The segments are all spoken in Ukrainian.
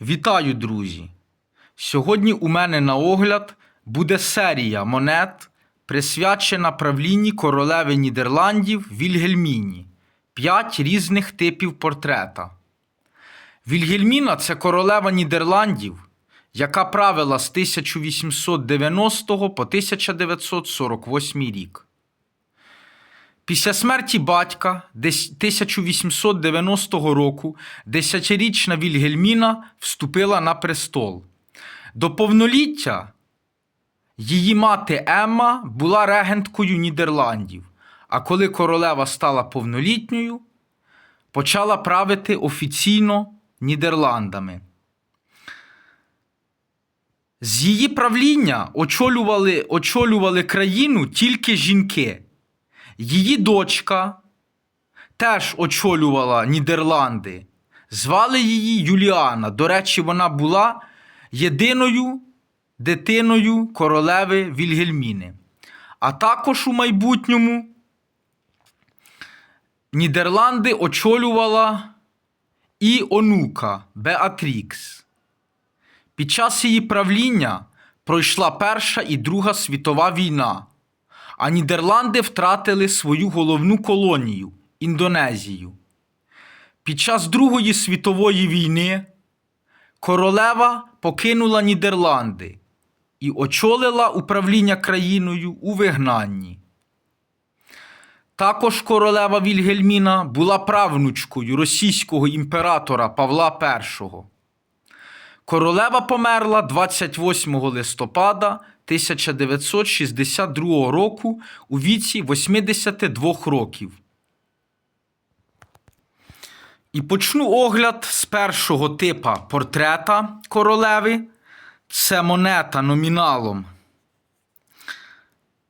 Вітаю, друзі! Сьогодні у мене на огляд буде серія монет, присвячена правлінні королеви Нідерландів Вільгельміні. П'ять різних типів портрета. Вільгельміна це королева Нідерландів, яка правила з 1890 по 1948 рік. Після смерті батька 1890 року десятирічна Вільгельміна вступила на престол. До повноліття її мати Емма була регенткою Нідерландів, а коли королева стала повнолітньою, почала правити офіційно Нідерландами. З її правління очолювали, очолювали країну тільки жінки. Її дочка теж очолювала Нідерланди. Звали її Юліана. До речі, вона була єдиною дитиною королеви Вільгельміни. А також у майбутньому Нідерланди очолювала і онука Беатрікс. Під час її правління пройшла Перша і Друга світова війна, а Нідерланди втратили свою головну колонію Індонезію. Під час Другої світової війни королева покинула Нідерланди і очолила управління країною у вигнанні. Також королева Вільгельміна була правнучкою російського імператора Павла І. Королева померла 28 листопада 1962 року у віці 82 років. І почну огляд з першого типа портрета королеви. Це монета номіналом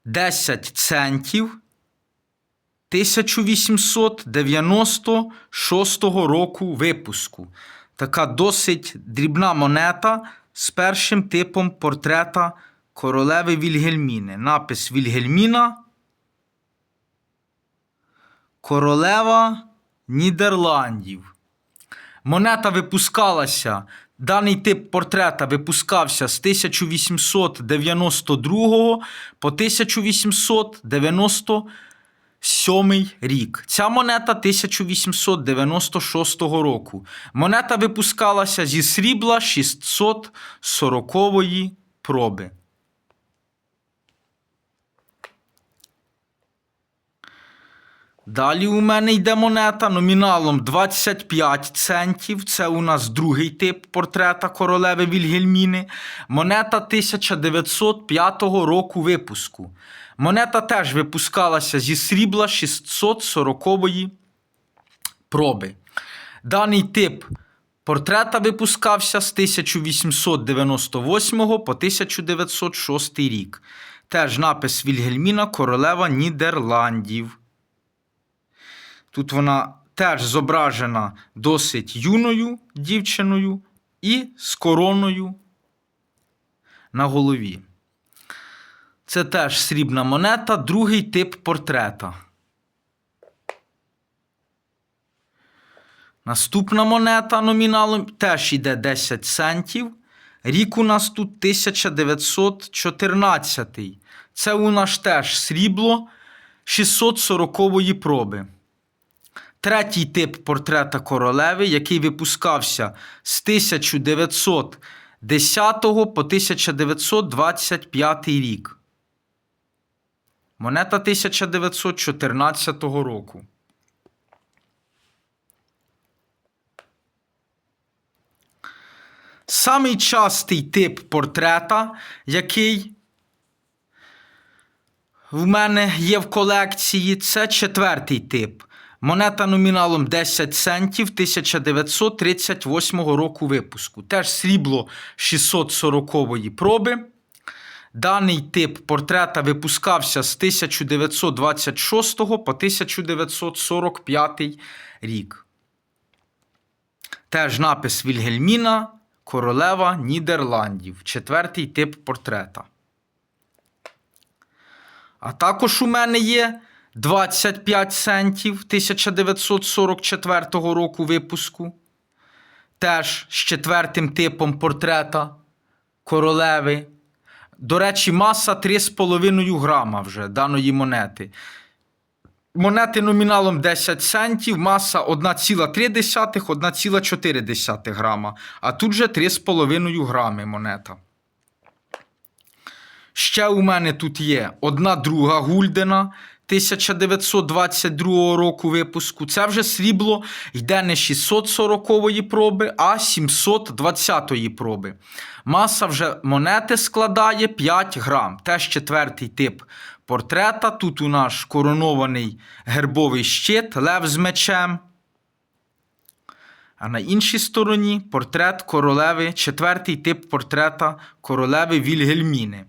10 центів 1896 року випуску. Така досить дрібна монета з першим типом портрета королеви Вільгельміни. Напис Вільгельміна. Королева Нідерландів. Монета випускалася. Даний тип портрета випускався з 1892 по 1897 рік. Ця монета 1896 року. Монета випускалася зі срібла 640 проби. Далі у мене йде монета номіналом 25 центів. Це у нас другий тип портрета королеви Вільгельміни. Монета 1905 року випуску. Монета теж випускалася зі срібла 640 проби. Даний тип портрета випускався з 1898 по 1906 рік. Теж напис Вільгельміна Королева Нідерландів. Тут вона теж зображена досить юною дівчиною і з короною на голові. Це теж срібна монета, другий тип портрета. Наступна монета номіналом теж йде 10 центів. Рік у нас тут 1914. Це у нас теж срібло 640 проби. Третій тип портрета королеви, який випускався з 1910 по 1925 рік. Монета 1914 року. Самий частий тип портрета, який в мене є в колекції, це четвертий тип. Монета номіналом 10 центів 1938 року випуску. Теж срібло 640 проби. Даний тип портрета випускався з 1926 по 1945 рік. Теж напис Вільгельміна, королева Нідерландів. Четвертий тип портрета. А також у мене є 25 центів 1944 року випуску. теж з четвертим типом портрета королеви. До речі, маса 3,5 грама вже даної монети. Монети номіналом 10 центів, маса 1,3, 1,4 грама. А тут же 3,5 грами монета. Ще у мене тут є одна друга гульдена 1922 року випуску. Це вже срібло йде не 640-ї проби, а 720-ї проби. Маса вже монети складає 5 грам. Теж четвертий тип портрета. Тут у нас коронований гербовий щит, лев з мечем. А на іншій стороні портрет королеви, четвертий тип портрета королеви Вільгельміни.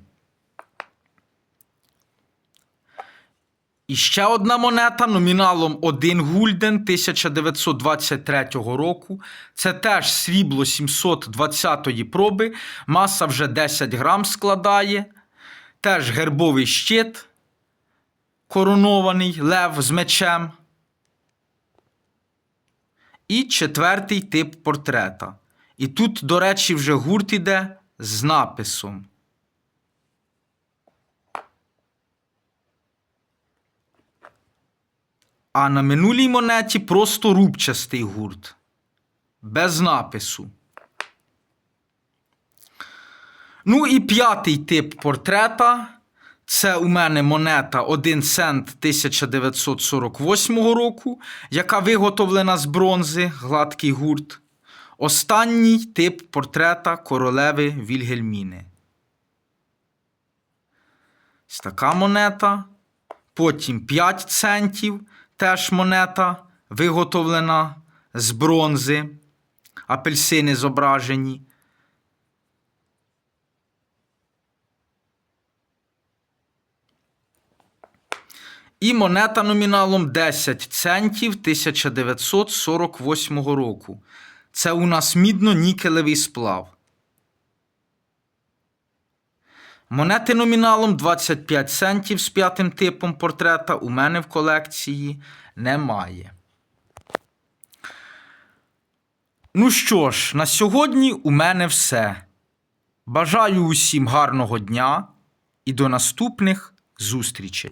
І ще одна монета номіналом 1 гульден 1923 року. Це теж срібло 720-ї проби, маса вже 10 грам складає. Теж гербовий щит, коронований лев з мечем. І четвертий тип портрета. І тут, до речі, вже гурт іде з написом. А на минулій монеті просто рубчастий гурт. Без напису. Ну і п'ятий тип портрета. Це у мене монета 1 цент 1948 року, яка виготовлена з бронзи, гладкий гурт. Останній тип портрета королеви Вільгельміни. Ось така монета. Потім 5 центів, теж монета, виготовлена з бронзи, апельсини зображені. І монета номіналом 10 центів 1948 року. Це у нас мідно-нікелевий сплав. Монети номіналом 25 центів з п'ятим типом портрета у мене в колекції немає. Ну що ж, на сьогодні у мене все. Бажаю усім гарного дня і до наступних зустрічей.